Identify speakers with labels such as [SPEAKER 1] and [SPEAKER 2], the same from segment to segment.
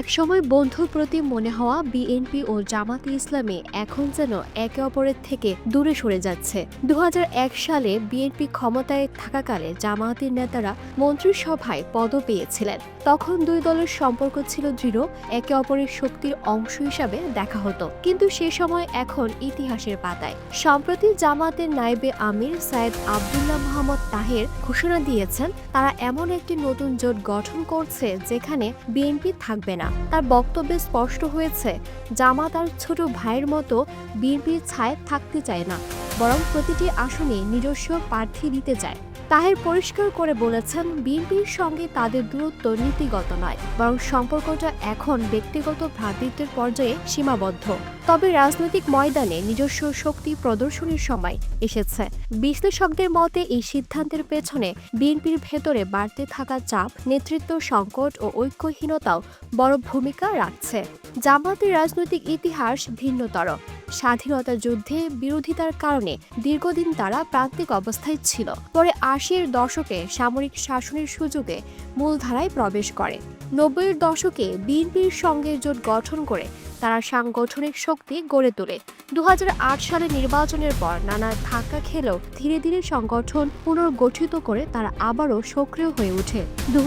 [SPEAKER 1] একসময় বন্ধুর প্রতি মনে হওয়া বিএনপি ও জামাতে ইসলামী এখন যেন একে অপরের থেকে দূরে সরে যাচ্ছে। দু হাজার এক সালে বিএনপি ক্ষমতায় থাকাকালে জামায়াতের নেতারা মন্ত্রিসভায় পদ পেয়েছিলেন। তখন দুই দলের সম্পর্ক ছিল দৃঢ়, একে অপরের শক্তির অংশ হিসাবে দেখা হতো। কিন্তু সে সময় এখন ইতিহাসের পাতায়। সম্প্রতি জামাতের নাইবে আমির সাইদ আবদুল্লাহ মোহাম্মদ তাহের ঘোষণা দিয়েছেন, তারা এমন একটি নতুন জোট গঠন করছে যেখানে বিএনপি থাকবে না। তার বক্তব্যে স্পষ্ট হয়েছে, জামাত আর ছোট ভাইয়ের মতো বিএনপির ছায় থাকতে চায় না, বরং প্রতিটি আসনে নিজস্ব প্রার্থী দিতে চায়। তাহের পরিষ্কার করে বলেছেন বিএনপির সঙ্গে তাদের দূরত্ব নীতিগত নয়, বরং সম্পর্কটা এখন ব্যক্তিগত ভ্রাতৃত্বের পর্যায়ে সীমাবদ্ধ। তবে রাজনৈতিক ময়দানে নিজস্ব শক্তি প্রদর্শনের সময় এসেছে। বিশ্লেষকদের মতে, এই সিদ্ধান্তের পেছনে বিএনপির ভেতরে বাড়তে থাকা চাপ, নেতৃত্ব সংকট ও ঐক্যহীনতাও বড় ভূমিকা রাখছে। জামাতের রাজনৈতিক ইতিহাস ভিন্নতর। স্বাধীনতা যুদ্ধে বিরোধিতার কারণে দীর্ঘদিন তারা প্রান্তিক অবস্থায় ছিল। পরে আশির দশকে সামরিক শাসনের সুযোগে মূলধারায় প্রবেশ করে। নব্বইয়ের দশকে বিএনপির সঙ্গে জোট গঠন করে তারা সাংগঠনিক শক্তি গড়ে তোলে। দু হাজার আট সালে নির্বাচনের পর নানা ধাক্কা খেলেও ধীরে ধীরে সংগঠন পুনর্গঠিত করে তারা আবারও সক্রিয় হয়ে ওঠে। দু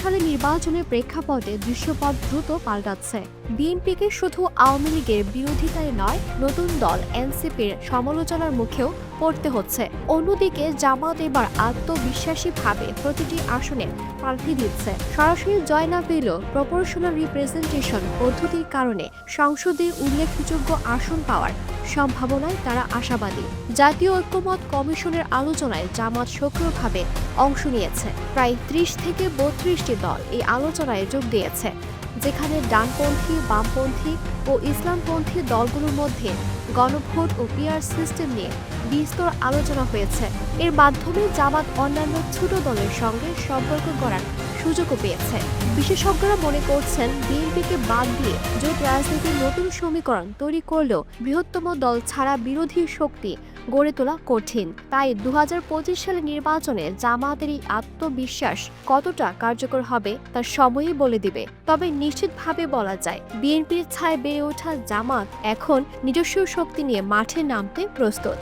[SPEAKER 1] সালে নির্বাচনের প্রেক্ষাপটে দৃশ্যপট দ্রুত পাল্টাচ্ছে। বিএনপিকে শুধু আওয়ামী লীগের বিরোধিতায় নয়, নতুন দল এনসিপির সমালোচনার মুখেও পড়তে হচ্ছে। অন্যদিকে জামাত এবার আত্মবিশ্বাসীভাবে প্রতিটি আসনে প্রার্থী দিচ্ছে। সরাসরি জয় না পেলেও প্রপোর্শনাল রিপ্রেজেন্টেশন পদ্ধতির কারণে সংসদে উল্লেখযোগ্য আসন পাওয়ার সম্ভাবনায় তারা আশাবাদী। জাতীয় ঐক্যমত কমিশনের আলোচনায় জামাত সক্রিয়ভাবে অংশ নিয়েছে। প্রায় ত্রিশ থেকে বত্রিশটি দল এই আলোচনায় যোগ দিয়েছে, যেখানে ডানপন্থী, বামপন্থী ও ইসলামপন্থী দলগুলোর মধ্যে গণভোট ও পিআর সিস্টেম নিয়ে বিস্তর আলোচনা হয়েছে। এর মাধ্যমে জামাত অন্যান্য ছোট দলের সঙ্গে সম্পর্ক গড়ার সুযোগও পেয়েছে। বিশেষজ্ঞরা মনে করছেন, বিএনপিকে বাদ দিয়ে জোট রাজনীতির নতুন সমীকরণ তৈরি করলেও বৃহত্তম দল ছাড়া বিরোধী শক্তি গড়ে তোলা কঠিন। তাই দু সালে নির্বাচনে জামাতের এই আত্মবিশ্বাস কতটা কার্যকর হবে, তা সময়ই বলে দিবে। তবে নিশ্চিতভাবে বলা যায়, বিএনপির ছায় বেড়ে ওঠা জামাত এখন নিজস্ব শক্তি নিয়ে মাঠে নামতে প্রস্তুত।